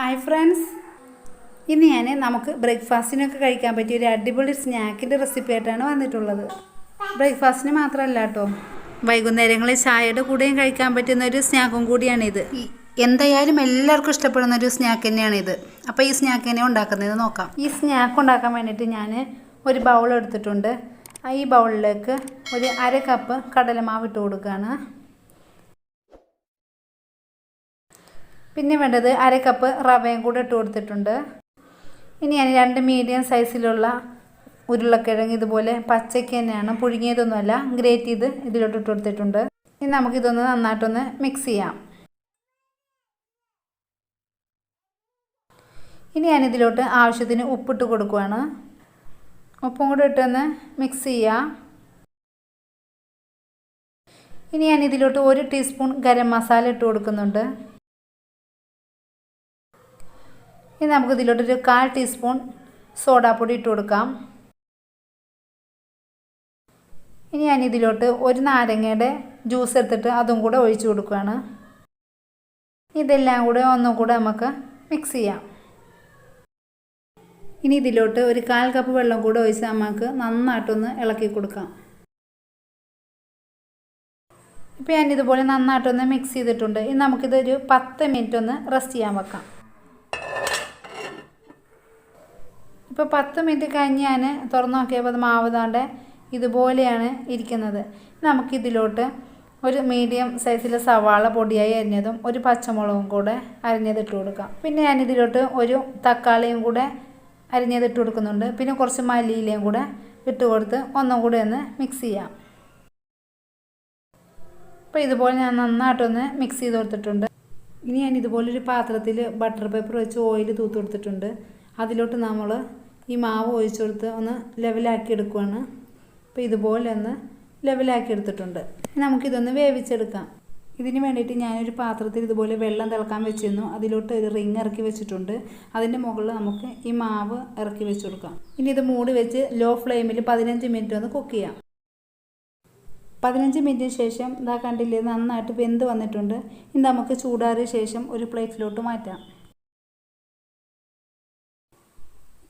Hi friends ഇന്ന് ഞാൻ നമുക്ക് ബ്രേക്ക്ഫാസ്റ്റിനൊക്കെ കഴിക്കാൻ പറ്റിയ ഒരു അടിപൊളി സ്നാക്കിന്റെ റെസിപ്പി ആയിട്ടാണ് വന്നിട്ടുള്ളത്. ബ്രേക്ക്ഫാസ്റ്റിന് മാത്രമല്ല കേട്ടോ വൈകുന്നേരങ്ങളിൽ ചായയുടെ കൂടെയും കഴിക്കാൻ പറ്റുന്ന ഒരു സ്നാക്കും കൂടിയാണിത്. എന്തായാലും എല്ലാവർക്കും ഇഷ്ടപ്പെടുന്ന ഒരു സ്നാക്ക് തന്നെയാണിത്. അപ്പോൾ ഈ സ്നാക്ക് തന്നെ ഉണ്ടാക്കുന്നത് നോക്കാം. ഈ സ്നാക്ക് ഉണ്ടാക്കാൻ വേണ്ടിയിട്ട് ഞാൻ ഒരു ബൗൾ എടുത്തിട്ടുണ്ട്. ഈ ബൗളിലേക്ക് ഒരു അര കപ്പ് കടലമാവ് ഇട്ട് കൊടുക്കുകയാണ്. പിന്നെ വേണ്ടത് അര കപ്പ് റവയും കൂടെ ഇട്ട് കൊടുത്തിട്ടുണ്ട്. ഇനി ഞാൻ രണ്ട് മീഡിയം സൈസിലുള്ള ഉരുളക്കിഴങ്ങ് ഇതുപോലെ പച്ചയ്ക്ക് തന്നെയാണ്. പുഴുങ്ങിയതൊന്നുമല്ല ഗ്രേറ്റ് ചെയ്ത് ഇതിലോട്ട് ഇട്ട് കൊടുത്തിട്ടുണ്ട്. ഇനി നമുക്കിതൊന്ന് നന്നായിട്ടൊന്ന് മിക്സ് ചെയ്യാം. ഇനി ഞാനിതിലോട്ട് ആവശ്യത്തിന് ഉപ്പിട്ട് കൊടുക്കുവാണ്. ഉപ്പും കൂടെ ഇട്ടൊന്ന് മിക്സ് ചെയ്യാം. ഇനി ഞാൻ ഇതിലോട്ട് ഒരു ടീസ്പൂൺ ഗരം മസാല ഇട്ട് കൊടുക്കുന്നുണ്ട്. ഇനി നമുക്ക് ഇതിലോട്ടൊരു കാൽ ടീസ്പൂൺ സോഡാപ്പൊടി ഇട്ട് കൊടുക്കാം. ഇനി ഞാൻ ഇതിലോട്ട് ഒരു നാരങ്ങയുടെ ജ്യൂസ് എടുത്തിട്ട് അതും കൂടെ ഒഴിച്ചു കൊടുക്കുകയാണ്. ഇതെല്ലാം കൂടെ ഒന്നും കൂടെ നമുക്ക് മിക്സ് ചെയ്യാം. ഇനി ഇതിലോട്ട് ഒരു കാൽ കപ്പ് വെള്ളം കൂടെ ഒഴിച്ച് നമുക്ക് നന്നായിട്ടൊന്ന് ഇളക്കി കൊടുക്കാം. ഇപ്പോൾ ഞാൻ ഇതുപോലെ നന്നായിട്ടൊന്ന് മിക്സ് ചെയ്തിട്ടുണ്ട്. ഇനി നമുക്കിതൊരു പത്ത് മിനിറ്റ് ഒന്ന് റെസ്റ്റ് ചെയ്യാൻ വെക്കാം. ഇപ്പോൾ പത്ത് മിനിറ്റ് കഴിഞ്ഞ് ഞാൻ തുറന്നു നോക്കിയപ്പോൾ അത് മാവുതാണ്ട് ഇതുപോലെയാണ് ഇരിക്കുന്നത്. നമുക്കിതിലോട്ട് ഒരു മീഡിയം സൈസിലെ സവാള പൊടിയായി അരിഞ്ഞതും ഒരു പച്ചമുളകും കൂടെ അരിഞ്ഞതിട്ട് കൊടുക്കാം. പിന്നെ ഞാനിതിലോട്ട് ഒരു തക്കാളിയും കൂടെ അരിഞ്ഞതിട്ട് കൊടുക്കുന്നുണ്ട്. പിന്നെ കുറച്ച് മല്ലിയിലയും കൂടെ ഇട്ട് കൊടുത്ത് ഒന്നും കൂടെ ഒന്ന് മിക്സ് ചെയ്യാം. അപ്പോൾ ഇതുപോലെ ഞാൻ നന്നായിട്ടൊന്ന് മിക്സ് ചെയ്ത് കൊടുത്തിട്ടുണ്ട്. ഇനി ഞാൻ ഇതുപോലൊരു പാത്രത്തിൽ ബട്ടർ പേപ്പർ വെച്ച് ഓയിൽ തൂത്ത് കൊടുത്തിട്ടുണ്ട്. അതിലോട്ട് നമ്മൾ ഈ മാവ് ഒഴിച്ചു കൊടുത്ത് ഒന്ന് ലെവലാക്കി എടുക്കുവാണ്. അപ്പോൾ ഇതുപോലെ ഒന്ന് ലെവലാക്കി എടുത്തിട്ടുണ്ട്. നമുക്കിതൊന്ന് വേവിച്ചെടുക്കാം. ഇതിന് വേണ്ടിയിട്ട് ഞാനൊരു പാത്രത്തിൽ ഇതുപോലെ വെള്ളം തിളക്കാൻ വെച്ചിരുന്നു. അതിലോട്ട് ഒരു റിങ് ഇറക്കി വെച്ചിട്ടുണ്ട്. അതിന്റെ മുകളിൽ നമുക്ക് ഈ മാവ് ഇറക്കി വെച്ച് കൊടുക്കാം. ഇനി ഇത് മൂടി വെച്ച് ലോ ഫ്ലെയിമിൽ പതിനഞ്ച് മിനിറ്റ് ഒന്ന് കുക്ക് ചെയ്യാം. പതിനഞ്ച് മിനിറ്റിന് ശേഷം ഇതാ കണ്ടില്ലേ നന്നായിട്ട് വെന്ത് വന്നിട്ടുണ്ട്. ഇനി നമുക്ക് ചൂടാറിയ ശേഷം ഒരു പ്ലേറ്റിലോട്ട് മാറ്റാം.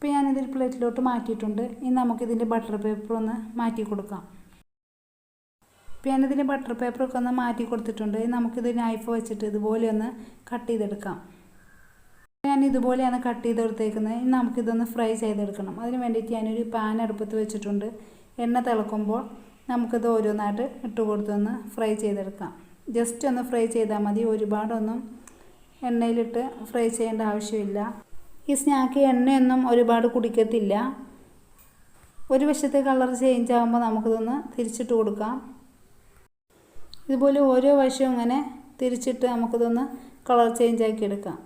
ഇപ്പോൾ ഞാനിതൊരു പ്ലേറ്റിലോട്ട് മാറ്റിയിട്ടുണ്ട്. ഇനി നമുക്കിതിന്റെ ബട്ടർ പേപ്പർ ഒന്ന് മാറ്റി കൊടുക്കാം. ഇപ്പോൾ ഞാനിതിന്റെ ബട്ടർ പേപ്പറൊക്കെ ഒന്ന് മാറ്റി കൊടുത്തിട്ടുണ്ട്. ഇനി നമുക്കിത് നൈഫ് വെച്ചിട്ട് ഇതുപോലെ ഒന്ന് കട്ട് ചെയ്തെടുക്കാം. ഞാൻ ഇതുപോലെയാണ് കട്ട് ചെയ്തെടുത്തേക്കുന്നത്. ഇനി നമുക്കിതൊന്ന് ഫ്രൈ ചെയ്തെടുക്കണം. അതിന് വേണ്ടിയിട്ട് ഞാനൊരു പാൻ അടുപ്പത്ത് വെച്ചിട്ടുണ്ട്. എണ്ണ തിളക്കുമ്പോൾ നമുക്കിത് ഓരോന്നായിട്ട് ഇട്ട് കൊടുത്തൊന്ന് ഫ്രൈ ചെയ്തെടുക്കാം. ജസ്റ്റ് ഒന്ന് ഫ്രൈ ചെയ്താൽ മതി. ഒരുപാടൊന്നും എണ്ണയിലിട്ട് ഫ്രൈ ചെയ്യേണ്ട ആവശ്യമില്ല. ഈ സ്നാക്ക് എണ്ണയൊന്നും ഒരുപാട് കുടിക്കത്തില്ല. ഒരു വശത്തെ കളർ ചേഞ്ച് ആകുമ്പോൾ നമുക്കിതൊന്ന് തിരിച്ചിട്ട് കൊടുക്കാം. ഇതുപോലെ ഓരോ വശവും ഇങ്ങനെ തിരിച്ചിട്ട് നമുക്കിതൊന്ന് കളർ ചേഞ്ച് ആക്കി എടുക്കാം.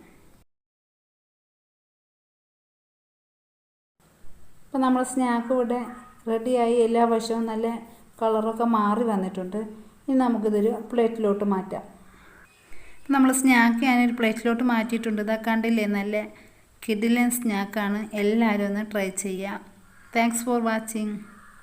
അപ്പോൾ നമ്മൾ സ്നാക്ക് ഇവിടെ റെഡിയായി. എല്ലാ വശവും നല്ല കളറൊക്കെ മാറി വന്നിട്ടുണ്ട്. ഇനി നമുക്കിതൊരു പ്ലേറ്റിലോട്ട് മാറ്റാം. നമ്മൾ സ്നാക്ക് ഞാനൊരു പ്ലേറ്റിലോട്ട് മാറ്റിയിട്ടുണ്ട്. ഇതാ കണ്ടില്ലേ? നല്ല കിഡിലൻ സ്നാക്കാണ്. എല്ലാവരും ഒന്ന് ട്രൈ ചെയ്യുക താങ്ക്സ് ഫോർ വാച്ചിങ്